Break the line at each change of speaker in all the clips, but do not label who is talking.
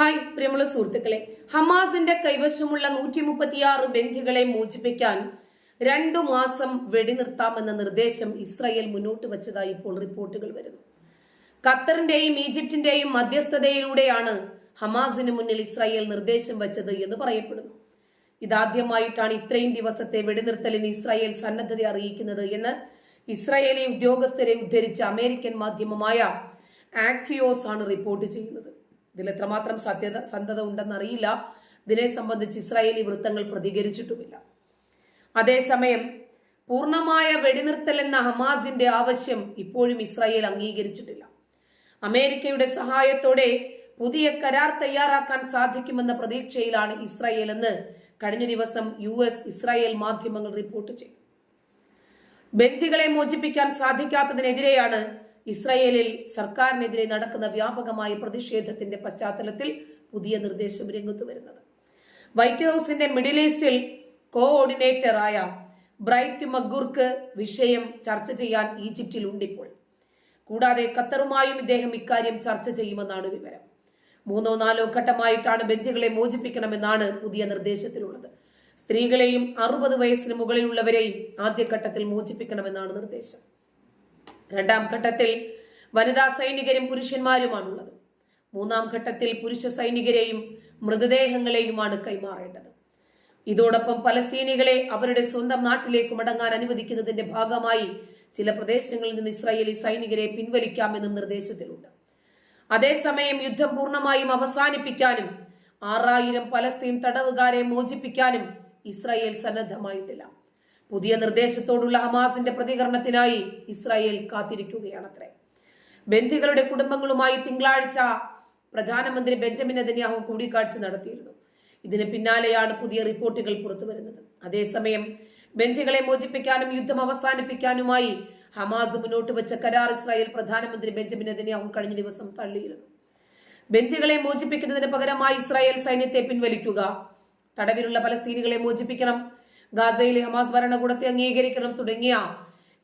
Hi പ്രിയമുള്ള സുഹൃത്തുക്കളെ. ഹമാസിന്റെ കൈവശമുള്ള നൂറ്റി മുപ്പത്തിയാറ് ബന്ധികളെ മോചിപ്പിക്കാൻ രണ്ടു മാസം വെടിനിർത്താമെന്ന നിർദ്ദേശം ഇസ്രായേൽ മുന്നോട്ട് വച്ചതായി ഇപ്പോൾ റിപ്പോർട്ടുകൾ വരുന്നു. ഖത്തറിന്റെയും ഈജിപ്തിന്റെയും മധ്യസ്ഥതയിലൂടെയാണ് ഹമാസിന് മുന്നിൽ ഇസ്രായേൽ നിർദ്ദേശം വച്ചത് എന്ന് പറയപ്പെടുന്നു. ഇതാദ്യമായിട്ടാണ് ഇത്രയും ദിവസത്തെ വെടിനിർത്തലിന് ഇസ്രായേൽ സന്നദ്ധത അറിയിക്കുന്നത് എന്ന് ഇസ്രായേലി ഉദ്യോഗസ്ഥരെ ഉദ്ധരിച്ച അമേരിക്കൻ മാധ്യമമായ ആക്സിയോസ് ആണ് റിപ്പോർട്ട് ചെയ്യുന്നത്. ഇതിൽ എത്രമാത്രം സത്യത സന്ധത ഉണ്ടെന്നറിയില്ല. ഇതിനെ സംബന്ധിച്ച് ഇസ്രായേലി വൃത്തങ്ങൾ പ്രതികരിച്ചിട്ടുമില്ല. അതേസമയം പൂർണമായ വെടിനിർത്തൽ എന്ന ഹമാസിന്റെ ആവശ്യം ഇപ്പോഴും ഇസ്രായേൽ അംഗീകരിച്ചിട്ടില്ല. അമേരിക്കയുടെ സഹായത്തോടെ പുതിയ കരാർ തയ്യാറാക്കാൻ സാധിക്കുമെന്ന പ്രതീക്ഷയിലാണ് ഇസ്രായേൽ എന്ന് കഴിഞ്ഞ ദിവസം യു എസ് ഇസ്രായേൽ മാധ്യമങ്ങൾ റിപ്പോർട്ട് ചെയ്തു. ബന്ധികളെ മോചിപ്പിക്കാൻ സാധിക്കാത്തതിനെതിരെയാണ് ഇസ്രായേലിൽ സർക്കാരിനെതിരെ നടക്കുന്ന വ്യാപകമായ പ്രതിഷേധത്തിന്റെ പശ്ചാത്തലത്തിൽ പുതിയ നിർദ്ദേശം രംഗത്ത് വരുന്നത്. വൈറ്റ് ഹൗസിന്റെ മിഡിൽ ഈസ്റ്റിൽ കോഓർഡിനേറ്ററായ ബ്രൈറ്റ് മഗുർക്ക് വിഷയം ചർച്ച ചെയ്യാൻ ഈജിപ്തിൽ ഉണ്ടിപ്പോൾ. കൂടാതെ ഖത്തറുമായും ഇദ്ദേഹം ഇക്കാര്യം ചർച്ച ചെയ്യുമെന്നാണ് വിവരം. മൂന്നോ നാലോ ഘട്ടമായിട്ടാണ് ബന്ധികളെ മോചിപ്പിക്കണമെന്നാണ് പുതിയ നിർദ്ദേശത്തിലുള്ളത്. സ്ത്രീകളെയും അറുപത് വയസ്സിന് മുകളിലുള്ളവരെയും ആദ്യഘട്ടത്തിൽ മോചിപ്പിക്കണമെന്നാണ് നിർദ്ദേശം. രണ്ടാം ഘട്ടത്തിൽ വനിതാ സൈനികരും പുരുഷന്മാരുമാണുള്ളത്. മൂന്നാം ഘട്ടത്തിൽ പുരുഷ സൈനികരെയും മൃതദേഹങ്ങളെയുമാണ് കൈമാറേണ്ടത്. ഇതോടൊപ്പം പലസ്തീനികളെ അവരുടെ സ്വന്തം നാട്ടിലേക്ക് മടങ്ങാൻ അനുവദിക്കുന്നതിന്റെ ഭാഗമായി ചില പ്രദേശങ്ങളിൽ നിന്ന് ഇസ്രായേലി സൈനികരെ പിൻവലിക്കാമെന്നും നിർദ്ദേശത്തിലുണ്ട്. അതേസമയം യുദ്ധം പൂർണമായും അവസാനിപ്പിക്കാനും ആറായിരം പലസ്തീൻ തടവുകാരെ മോചിപ്പിക്കാനും ഇസ്രായേൽ സന്നദ്ധമായിട്ടില്ല. പുതിയ നിർദ്ദേശത്തോടുള്ള ഹമാസിന്റെ പ്രതികരണത്തിനായി ഇസ്രായേൽ കാത്തിരിക്കുകയാണത്രേ. ബന്ധികളുടെ കുടുംബങ്ങളുമായി തിങ്കളാഴ്ച പ്രധാനമന്ത്രി ബെഞ്ചമിൻ നെതന്യാഹു കൂടിക്കാഴ്ച നടത്തിയിരുന്നു. ഇതിന് പിന്നാലെയാണ് പുതിയ റിപ്പോർട്ടുകൾ പുറത്തുവരുന്നത് അതേസമയം ബന്ധികളെ മോചിപ്പിക്കാനും യുദ്ധം അവസാനിപ്പിക്കാനുമായി ഹമാസ് മുന്നോട്ട് വെച്ച കരാർ ഇസ്രായേൽ പ്രധാനമന്ത്രി ബെഞ്ചമിൻ നെതന്യാഹു കഴിഞ്ഞ ദിവസം തള്ളിയിരുന്നു. ബന്ധികളെ മോചിപ്പിക്കുന്നതിന് പകരമായി ഇസ്രായേൽ സൈന്യത്തെ പിൻവലിക്കുക തടവിലുള്ള പലസ്തീനികളെ മോചിപ്പിക്കണം ഗാസയിലെ ഹമാസ് ഭരണകൂടത്തെ അംഗീകരിക്കണം തുടങ്ങിയ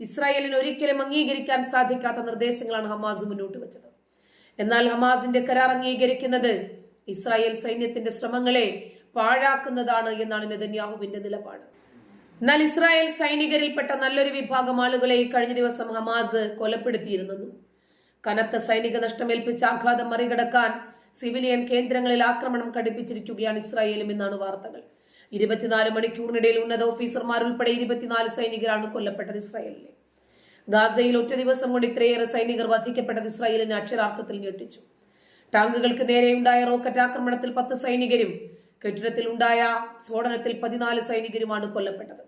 ഇസ്രായേലിന് ഒരിക്കലും അംഗീകരിക്കാൻ സാധിക്കാത്ത നിർദ്ദേശങ്ങളാണ് ഹമാസ് മുന്നോട്ട് വെച്ചത്. എന്നാൽ ഹമാസിന്റെ കരാർ അംഗീകരിക്കുന്നത് ഇസ്രായേൽ സൈന്യത്തിന്റെ ശ്രമങ്ങളെ പാഴാക്കുന്നതാണ് എന്നാണ് നെതന്യാഹുവിന്റെ നിലപാട്. എന്നാൽ ഇസ്രായേൽ സൈനികരിൽപ്പെട്ട നല്ലൊരു വിഭാഗം ആളുകളെ കഴിഞ്ഞ ദിവസം ഹമാസ് കൊലപ്പെടുത്തിയിരുന്നെന്നും കനത്ത സൈനിക നഷ്ടമേൽപ്പിച്ച ആഘാതം മറികടക്കാൻ സിവിലിയൻ കേന്ദ്രങ്ങളിൽ ആക്രമണം ഘടിപ്പിച്ചിരിക്കുകയാണ് ഇസ്രായേലും എന്നാണ് വാർത്തകൾ. ഇരുപത്തിനാല് മണിക്കൂറിനിടയിൽ ഉന്നത ഓഫീസർമാർ ഉൾപ്പെടെ ഇരുപത്തിനാല് സൈനികരാണ് കൊല്ലപ്പെട്ടത് ഇസ്രായേലിലെ ഗാസയിൽ ഒറ്റ ദിവസം കൊണ്ട് ഇത്രയേറെ സൈനികർ വധിക്കപ്പെട്ടത് ഇസ്രായേലിനെ അക്ഷരാർത്ഥത്തിൽ ഞെട്ടിച്ചു. ടാങ്കുകൾക്ക് നേരെയുണ്ടായ റോക്കറ്റ് ആക്രമണത്തിൽ പത്ത് സൈനികരും കെട്ടിടത്തിൽ ഉണ്ടായ സ്ഫോടനത്തിൽ പതിനാല് സൈനികരുമാണ് കൊല്ലപ്പെട്ടത്.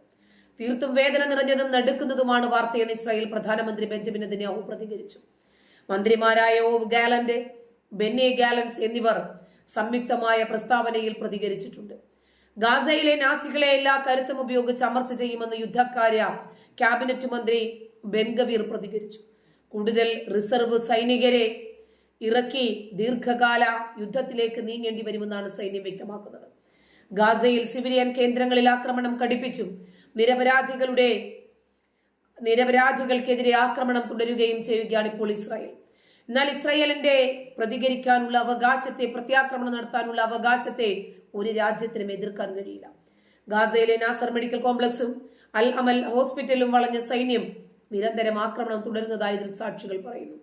തീർത്തും വേദന നിറഞ്ഞതും നടുക്കുന്നതുമാണ് വാർത്തയെന്ന് ഇസ്രായേൽ പ്രധാനമന്ത്രി ബെഞ്ചമിൻ നെതന്യാഹു പ്രതികരിച്ചു. മന്ത്രിമാരായ ഓവ് ഗാലന്റ് ബെന്നി ഗാലൻസ് എന്നിവർ സംയുക്തമായ പ്രസ്താവനയിൽ പ്രതികരിച്ചിട്ടുണ്ട്. ഗാസയിലെ നാസികളെ എല്ലാ കരുത്തും ഉപയോഗിച്ച് അമർച്ച ചെയ്യുമെന്ന് യുദ്ധക്കാര്യ ക്യാബിനറ്റ് മന്ത്രി ബെൻഗവീർ പ്രതികരിച്ചു. കൂടുതൽ റിസർവ് സൈനികരെ ഇറക്കി ദീർഘകാല യുദ്ധത്തിലേക്ക് നീങ്ങേണ്ടി വരുമെന്നാണ് സൈന്യം വ്യക്തമാക്കുന്നത്. ഗാസയിൽ സിവിലിയൻ കേന്ദ്രങ്ങളിൽ ആക്രമണം കടുപ്പിച്ചും നിരപരാധികളുടെ നിരപരാധികൾക്കെതിരെ ആക്രമണം തുടരുകയും ചെയ്യുകയാണ് ഇപ്പോൾ ഇസ്രായേൽ. എന്നാൽ ഇസ്രായേലിന്റെ പ്രതികരിക്കാനുള്ള അവകാശത്തെ പ്രത്യാക്രമണം നടത്താനുള്ള അവകാശത്തെ ഒരു രാജ്യത്തിനും എതിർക്കാൻ കഴിയില്ല. ഗാസയിലെ നാസർ മെഡിക്കൽ കോംപ്ലക്സും അൽ അമൽ ഹോസ്പിറ്റലും വളഞ്ഞ സൈന്യം നിരന്തരം ആക്രമണം തുടരുന്നതായി ദൃക്സാക്ഷികൾ പറയുന്നു.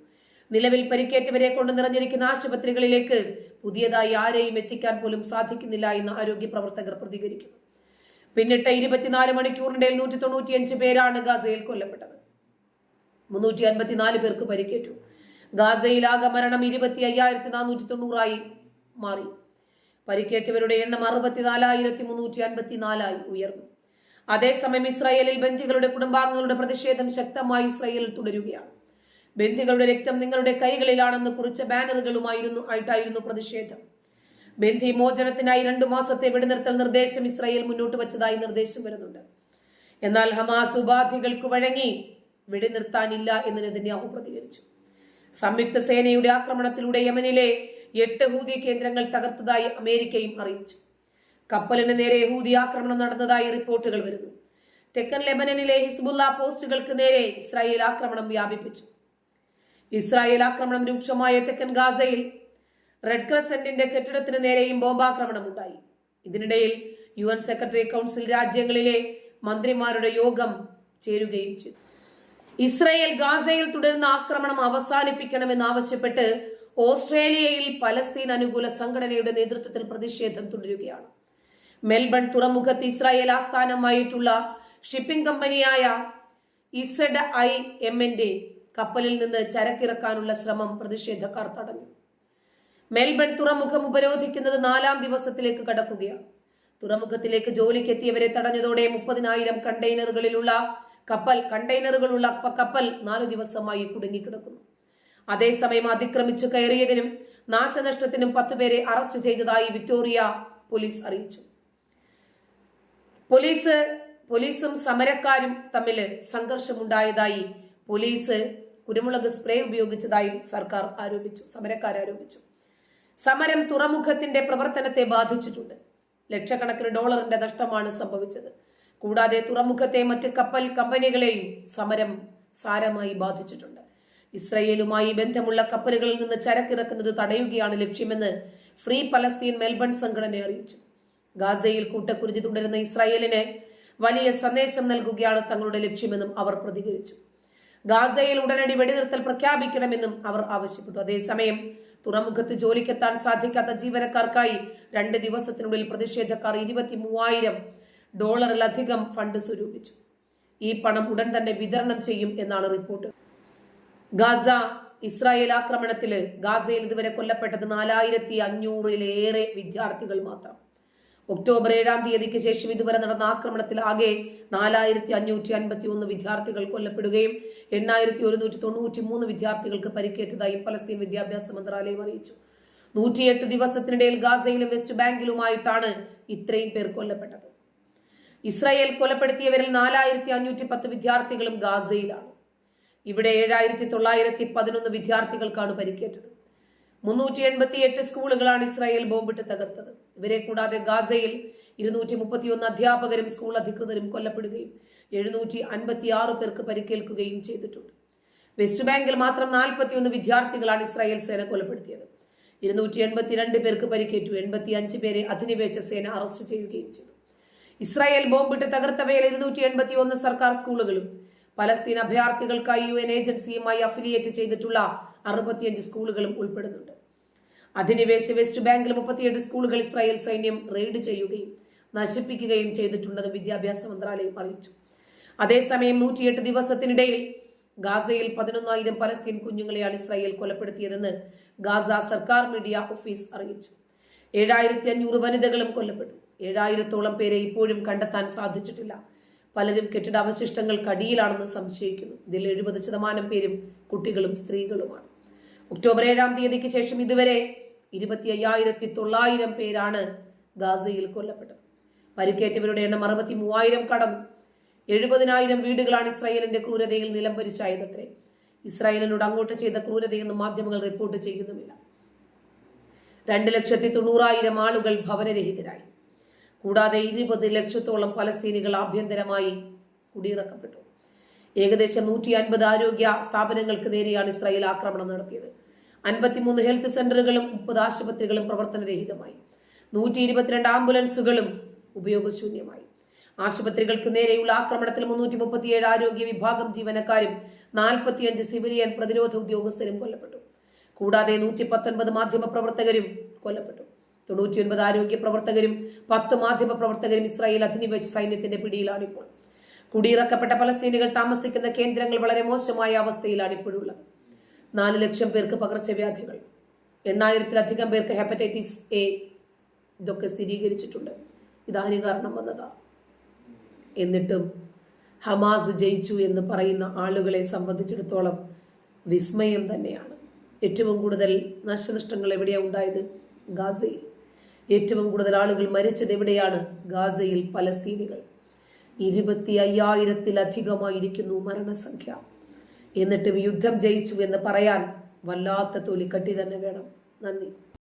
നിലവിൽ പരിക്കേറ്റവരെ കൊണ്ട് നിറഞ്ഞിരിക്കുന്ന ആശുപത്രികളിലേക്ക് പുതിയതായി ആരെയും എത്തിക്കാൻ പോലും സാധിക്കുന്നില്ല എന്ന് ആരോഗ്യ പ്രവർത്തകർ പ്രതികരിക്കുന്നു. പിന്നിട്ട ഇരുപത്തിനാല് മണിക്കൂറിനിടയിൽ നൂറ്റി തൊണ്ണൂറ്റിയഞ്ച് പേരാണ് ഗാസയിൽ കൊല്ലപ്പെട്ടത്. മുന്നൂറ്റി അൻപത്തിനാല് പേർക്ക് പരിക്കേറ്റു. ഗാസയിൽ ആകെ മരണം ഇരുപത്തി അയ്യായിരത്തി നാനൂറ്റി തൊണ്ണൂറായി മാറി. പരിക്കേറ്റവരുടെ എണ്ണം അറുപത്തിനാലായിരത്തി മുന്നൂറ്റി അൻപത്തിനാലായി ഉയർന്നു. അതേസമയം ഇസ്രായേലിൽ ബന്ധികളുടെ കുടുംബാംഗങ്ങളുടെ പ്രതിഷേധം ശക്തമായി ഇസ്രായേലിൽ തുടരുകയാണ്. ബന്ധികളുടെ രക്തം നിങ്ങളുടെ കൈകളിലാണെന്ന് കുറിച്ച ബാനറുകളുമായിരുന്നു ആയിട്ടായിരുന്നു പ്രതിഷേധം. ബന്ധി മോചനത്തിനായി രണ്ടു മാസത്തെ വെടിനിർത്തൽ നിർദ്ദേശം ഇസ്രായേൽ മുന്നോട്ട് വച്ചതായി നിർദ്ദേശം വരുന്നുണ്ട്. എന്നാൽ ഹമാസ് ഉപാധികൾക്ക് വഴങ്ങി വെടിനിർത്താനില്ല എന്ന് നെതന്യാഹു പ്രതികരിച്ചു. സംയുക്ത സേനയുടെ ആക്രമണത്തിലൂടെ യമനിലെ എട്ട് ഹൂതി കേന്ദ്രങ്ങൾ തകർത്തതായി അമേരിക്കയും അറിയിച്ചു. കപ്പലിന് നേരെ ഹൂതി ആക്രമണം നടന്നതായി റിപ്പോർട്ടുകൾ വരുന്നു. തെക്കൻ ലെബനനിലെ ഹിസ്ബുല്ല പോസ്റ്റുകൾക്ക് നേരെ ഇസ്രായേൽ ആക്രമണം വ്യാപിപ്പിച്ചു. ഇസ്രായേൽ ആക്രമണം രൂക്ഷമായ തെക്കൻ ഗാസയിൽ റെഡ് ക്രസന്റിന്റെ കെട്ടിടത്തിന് നേരെയും ബോംബാക്രമണം ഉണ്ടായി ഇതിനിടയിൽ യു എൻ സെക്രട്ടറി കൗൺസിൽ രാജ്യങ്ങളിലെ മന്ത്രിമാരുടെ യോഗം ചേരുകയും ചെയ്തു. ഇസ്രയേൽ ഗാസയിൽ തുടരുന്ന ആക്രമണം അവസാനിപ്പിക്കണമെന്നാവശ്യപ്പെട്ട് ഓസ്ട്രേലിയയിൽ പലസ്തീൻ അനുകൂല സംഘടനയുടെ നേതൃത്വത്തിൽ പ്രതിഷേധം തുടരുകയാണ്. മെൽബൺ തുറമുഖത്ത് ഇസ്രായേൽ ആസ്ഥാനമായിട്ടുള്ള ഷിപ്പിംഗ് കമ്പനിയായ ഇസഡ് ഐ എമ്മിന്റെ കപ്പലിൽ നിന്ന് ചരക്കിറക്കാനുള്ള ശ്രമം പ്രതിഷേധക്കാർ തടഞ്ഞു. മെൽബൺ തുറമുഖം ഉപരോധിക്കുന്നത് നാലാം ദിവസത്തിലേക്ക് കടക്കുകയാണ്. തുറമുഖത്തിലേക്ക് ജോലിക്കെത്തിയവരെ തടഞ്ഞതോടെ മുപ്പതിനായിരം കണ്ടെയ്നറുകളിലുള്ള കപ്പൽ കണ്ടെയ്നറുകളുള്ള കപ്പൽ നാലു ദിവസമായി കുടുങ്ങിക്കിടക്കുന്നു. അതേസമയം അതിക്രമിച്ചു കയറിയതിനും നാശനഷ്ടത്തിനും പത്തുപേരെ അറസ്റ്റ് ചെയ്തതായി വിക്ടോറിയ പോലീസ് അറിയിച്ചു. പോലീസ് പോലീസും സമരക്കാരും തമ്മിൽ സംഘർഷമുണ്ടായതായി പോലീസ് കുരുമുളക് സ്പ്രേ ഉപയോഗിച്ചതായി സർക്കാർ ആരോപിച്ചു സമരക്കാർ ആരോപിച്ചു. സമരം തുറമുഖത്തിന്റെ പ്രവർത്തനത്തെ ബാധിച്ചിട്ടുണ്ട്. ലക്ഷക്കണക്കിന് ഡോളറിന്റെ നഷ്ടമാണ് സംഭവിച്ചത്. കൂടാതെ തുറമുഖത്തെ മറ്റ് കപ്പൽ കമ്പനികളെയും സമരം സാരമായി ബാധിച്ചിട്ടുണ്ട്. ഇസ്രയേലുമായി ബന്ധമുള്ള കപ്പലുകളിൽ നിന്ന് ചരക്കിറക്കുന്നത് തടയുകയാണ് ലക്ഷ്യമെന്ന് ഫ്രീ പലസ്തീൻ മെൽബൺ സംഘടന അറിയിച്ചു. ഗാസയിൽ കൂട്ടക്കുരുതി തുടരുന്ന ഇസ്രായേലിന് വലിയ സന്ദേശം നൽകുകയാണ് തങ്ങളുടെ ലക്ഷ്യമെന്നും അവർ പ്രതികരിച്ചു. ഗാസയിൽ ഉടനടി വെടിനിർത്തൽ പ്രഖ്യാപിക്കണമെന്നും അവർ ആവശ്യപ്പെട്ടു. അതേസമയം തുറമുഖത്ത് ജോലിക്കെത്താൻ സാധിക്കാത്ത ജീവനക്കാർക്കായി രണ്ട് ദിവസത്തിനുള്ളിൽ പ്രതിഷേധക്കാർ ഇരുപത്തി മൂവായിരം ഡോളറിലധികം ഫണ്ട് സ്വരൂപിച്ചു. ഈ പണം ഉടൻ തന്നെ വിതരണം ചെയ്യും എന്നാണ് റിപ്പോർട്ട്. ഗാസ ഇസ്രായേൽ ആക്രമണത്തിൽ ഗാസയിൽ ഇതുവരെ കൊല്ലപ്പെട്ടത് നാലായിരത്തി അഞ്ഞൂറിലേറെ വിദ്യാർത്ഥികൾ മാത്രം. ഒക്ടോബർ ഏഴാം തീയതിക്ക് ശേഷം ഇതുവരെ നടന്ന ആക്രമണത്തിൽ ആകെ നാലായിരത്തി അഞ്ഞൂറ്റി അൻപത്തി ഒന്ന് വിദ്യാർത്ഥികൾ കൊല്ലപ്പെടുകയും എണ്ണായിരത്തി ഒരുന്നൂറ്റി തൊണ്ണൂറ്റി മൂന്ന് വിദ്യാർത്ഥികൾക്ക് പരിക്കേറ്റതായി പലസ്തീൻ വിദ്യാഭ്യാസ മന്ത്രാലയം അറിയിച്ചു. നൂറ്റിയെട്ട് ദിവസത്തിനിടയിൽ ഗാസയിലും വെസ്റ്റ് ബാങ്കിലുമായിട്ടാണ് ഇത്രയും പേർ കൊല്ലപ്പെട്ടത്. ഇസ്രായേൽ കൊലപ്പെടുത്തിയവരിൽ നാലായിരത്തി അഞ്ഞൂറ്റി പത്ത് വിദ്യാർത്ഥികളും ഗാസയിലാണ്. ഇവിടെ ഏഴായിരത്തി തൊള്ളായിരത്തി പതിനൊന്ന് വിദ്യാർത്ഥികൾക്കാണ് പരിക്കേറ്റത്. മുന്നൂറ്റി എൺപത്തി എട്ട് സ്കൂളുകളാണ് ഇസ്രായേൽ ബോംബിട്ട് തകർത്തത്. ഇവരെ കൂടാതെ ഗാസയിൽ ഇരുന്നൂറ്റി മുപ്പത്തിയൊന്ന് അധ്യാപകരും സ്കൂൾ അധികൃതരും കൊല്ലപ്പെടുകയും എഴുന്നൂറ്റി അൻപത്തി ആറ് പേർക്ക് പരിക്കേൽക്കുകയും ചെയ്തിട്ടുണ്ട്. വെസ്റ്റ് ബാങ്കിൽ മാത്രം നാൽപ്പത്തിയൊന്ന് വിദ്യാർത്ഥികളാണ് ഇസ്രായേൽ സേന കൊലപ്പെടുത്തിയത്. ഇരുന്നൂറ്റി എൺപത്തിരണ്ട് പേർക്ക് പരിക്കേറ്റു. എൺപത്തി അഞ്ച് പേരെ അധിനിവേശ സേന അറസ്റ്റ് ചെയ്യുകയും ചെയ്തു. ഇസ്രായേൽ ബോംബിട്ട് തകർത്തവയിൽ ഇരുന്നൂറ്റി എൺപത്തി ഒന്ന് സർക്കാർ സ്കൂളുകളും പലസ്തീൻ അഭയാർത്ഥികൾക്കായി യു എൻ ഏജൻസിയുമായി അഫിലിയേറ്റ് ചെയ്തിട്ടുള്ള അറുപത്തിയഞ്ച് സ്കൂളുകളും ഉൾപ്പെടുന്നുണ്ട്. അധിനിവേശ വെസ്റ്റ് ബാങ്കിൽ മുപ്പത്തിയെട്ട് സ്കൂളുകൾ ഇസ്രായേൽ സൈന്യം റെയ്ഡ് ചെയ്യുകയും നശിപ്പിക്കുകയും ചെയ്തിട്ടുണ്ടെന്ന് വിദ്യാഭ്യാസ മന്ത്രാലയം അറിയിച്ചു. അതേസമയം നൂറ്റിയെട്ട് ദിവസത്തിനിടയിൽ ഗാസയിൽ പതിനൊന്നായിരം പലസ്തീൻ കുഞ്ഞുങ്ങളെയാണ് ഇസ്രായേൽ കൊലപ്പെടുത്തിയതെന്ന് ഗാസ സർക്കാർ മീഡിയ ഓഫീസ് അറിയിച്ചു. ഏഴായിരത്തി അഞ്ഞൂറ് വനിതകളും കൊല്ലപ്പെട്ടു. ഏഴായിരത്തോളം പേരെ ഇപ്പോഴും കണ്ടെത്താൻ സാധിച്ചിട്ടില്ല. പലരും കെട്ടിടാവശിഷ്ടങ്ങൾക്കടിയിലാണെന്ന് സംശയിക്കുന്നു. ഇതിൽ എഴുപത് ശതമാനം പേരും കുട്ടികളും സ്ത്രീകളുമാണ്. ഒക്ടോബർ ഏഴാം തീയതിക്ക് ശേഷം ഇതുവരെ ഇരുപത്തി അയ്യായിരത്തി തൊള്ളായിരം പേരാണ് ഗാസയിൽ കൊല്ലപ്പെട്ടത്. പരിക്കേറ്റവരുടെ എണ്ണം അറുപത്തി മൂവായിരം കടന്നു. എഴുപതിനായിരം വീടുകളാണ് ഇസ്രായേലിന്റെ ക്രൂരതയിൽ നിലംപരിച്ചായതത്രേ ഇസ്രായേലിനോട് അങ്ങോട്ട് ചെയ്ത ക്രൂരതയെന്ന് മാധ്യമങ്ങൾ റിപ്പോർട്ട് ചെയ്യുന്നുമില്ല. രണ്ട് ലക്ഷത്തി തൊണ്ണൂറായിരം ആളുകൾ ഭവനരഹിതരായി. കൂടാതെ ഇരുപത് ലക്ഷത്തോളം പലസ്തീനികൾ ആഭ്യന്തരമായി കുടിയിറക്കപ്പെട്ടു. ഏകദേശം നൂറ്റി അൻപത് ആരോഗ്യ സ്ഥാപനങ്ങൾക്ക് നേരെയാണ് ഇസ്രായേൽ ആക്രമണം നടത്തിയത്. അൻപത്തിമൂന്ന് ഹെൽത്ത് സെന്ററുകളും മുപ്പത് ആശുപത്രികളും പ്രവർത്തനരഹിതമായി. നൂറ്റി ഇരുപത്തിരണ്ട് ആംബുലൻസുകളും ഉപയോഗശൂന്യമായി. ആശുപത്രികൾക്ക് നേരെയുള്ള ആക്രമണത്തിൽ മുന്നൂറ്റി മുപ്പത്തിയേഴ് ആരോഗ്യ വിഭാഗം ജീവനക്കാരും നാൽപ്പത്തിയഞ്ച് സിവിലിയൻ പ്രതിരോധ ഉദ്യോഗസ്ഥരും കൊല്ലപ്പെട്ടു. കൂടാതെ നൂറ്റി പത്തൊൻപത് മാധ്യമ പ്രവർത്തകരും കൊല്ലപ്പെട്ടു. തൊണ്ണൂറ്റിയൊൻപത് ആരോഗ്യ പ്രവർത്തകരും പത്ത് മാധ്യമ പ്രവർത്തകരും ഇസ്രായേൽ അധിനിവേശ സൈന്യത്തിന്റെ പിടിയിലാണ് ഇപ്പോൾ കുടിയിറക്കപ്പെട്ട പലസ്തീനികൾ താമസിക്കുന്ന കേന്ദ്രങ്ങൾ വളരെ മോശമായ അവസ്ഥയിലാണ് ഇപ്പോഴുള്ളത്. നാല് ലക്ഷം പേർക്ക് പകർച്ചവ്യാധികൾ. എണ്ണായിരത്തിലധികം പേർക്ക് ഹെപ്പറ്റൈറ്റിസ് എ ഇതൊക്കെ സ്ഥിരീകരിച്ചിട്ടുണ്ട്. ഇതാന് കാരണം വന്നതാ. എന്നിട്ടും ഹമാസ് ജയിച്ചു എന്ന് പറയുന്ന ആളുകളെ സംബന്ധിച്ചിടത്തോളം വിസ്മയം തന്നെയാണ്. ഏറ്റവും കൂടുതൽ നാശനഷ്ടങ്ങൾ എവിടെയാണ് ഉണ്ടായത്? ഗാസയിൽ. ഏറ്റവും കൂടുതൽ ആളുകൾ മരിച്ചത് എവിടെയാണ്? ഗാസയിൽ പലസ്തീനികൾ. ഇരുപത്തി അയ്യായിരത്തിലധികമായിരിക്കുന്നു മരണസംഖ്യ. എന്നിട്ടും യുദ്ധം ജയിച്ചു എന്ന് പറയാൻ വല്ലാത്ത തൊലിക്കട്ടി തന്നെ വേണം. നന്ദി.